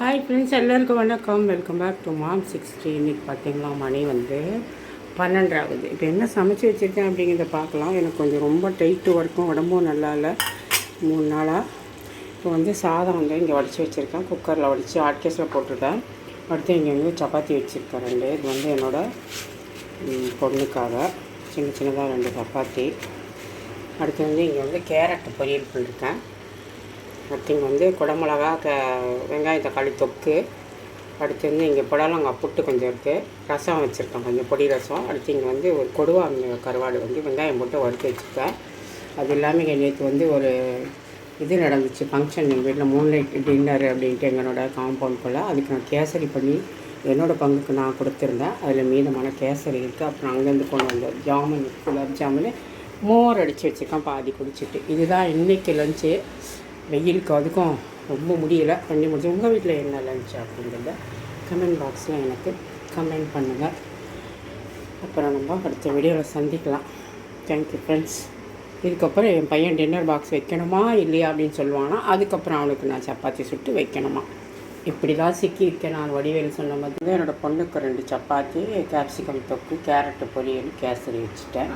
Hi friends எல்லாருக்கும் வணக்கம். Welcome back to mom sixty இன்னைக்கு பார்த்தீங்களா மணி வந்து பன்னெண்டு ஆகுது இப்போ என்ன சமைச்சு வச்சுருக்கேன் அப்படிங்கிறத பார்க்கலாம். எனக்கு கொஞ்சம் ரொம்ப டைட்டு ஒர்க்கும் உடம்பும் நல்லா இல்லை. மூணு நாளாக இப்போ வந்து சாதம் வந்து இங்கே உடச்சி வச்சுருக்கேன். குக்கரில் வடித்து ஆட்கேஸில் போட்டுட்டேன். அடுத்து இங்கே வந்து சப்பாத்தி வச்சுருக்கேன் ரெண்டு. இது வந்து என்னோடய பொண்ணுக்காக. சின்ன சின்னதாக ரெண்டு சப்பாத்தி. அடுத்து வந்து இங்கே வந்து கேரட் பொரியல் பண்ணியிருக்கேன் நத்திங் வந்து குடமிளகா க வெங்காயம் தக்காளி தொக்கு அடுத்து வந்து இங்கே புடலங்காய் புட்டு கொஞ்சம் இருக்குது ரசம் வச்சுருக்கேன் கொஞ்சம் பொடி ரசம். அடுத்து இங்கே வந்து ஒரு கொடுவா கருவாடு வந்து வெங்காயம் போட்டு வறுத்து வச்சுருக்கேன். அது இல்லாமல் இங்கே நேற்று வந்து ஒரு இது நடந்துச்சு ஃபங்க்ஷன் எங்கள் வீட்டில் மூணு லைட் டின்னர் அப்படின்ட்டு எங்களோட காம்பவுண்ட்குள்ளே அதுக்கு நான் கேசரி பண்ணி என்னோடய பங்குக்கு நான் கொடுத்துருந்தேன். அதில் மீதமான கேசரி இருக்குது அப்புறம் அங்கேருந்து கொண்டு வந்த ஜாமுன் குலாப் ஜாமுன் மோர் அடித்து வச்சுருக்கேன் பாதி குடிச்சிட்டு. இதுதான் இன்றைக்கி லஞ்சு வெயிலுக்கு அதுக்கும் ரொம்ப முடியல. பண்ணி முடிச்சு உங்கள் வீட்டில் என்ன லஞ்ச் அப்படிங்கிறத கமெண்ட் பாக்ஸில் எனக்கு கமெண்ட் பண்ணுங்கள் அப்புறம் நம்ம அடுத்த வீடியோவில் சந்திக்கலாம். தேங்க்யூ ஃப்ரெண்ட்ஸ் இதுக்கப்புறம் என் பையன் டின்னர் பாக்ஸ் வைக்கணுமா இல்லையா அப்படின்னு சொல்லுவானா அதுக்கப்புறம் அவனுக்கு நான் சப்பாத்தி சுட்டு வைக்கணுமா? இப்படி தான் சிக்கியிருக்கேன் நான் வடிவேல் சொன்ன மாதிரி என்னோடய பொண்ணுக்கு ரெண்டு சப்பாத்தி கேப்சிகம் தொக்கு கேரட்டு பொரியல் கேசரி வச்சுட்டேன்.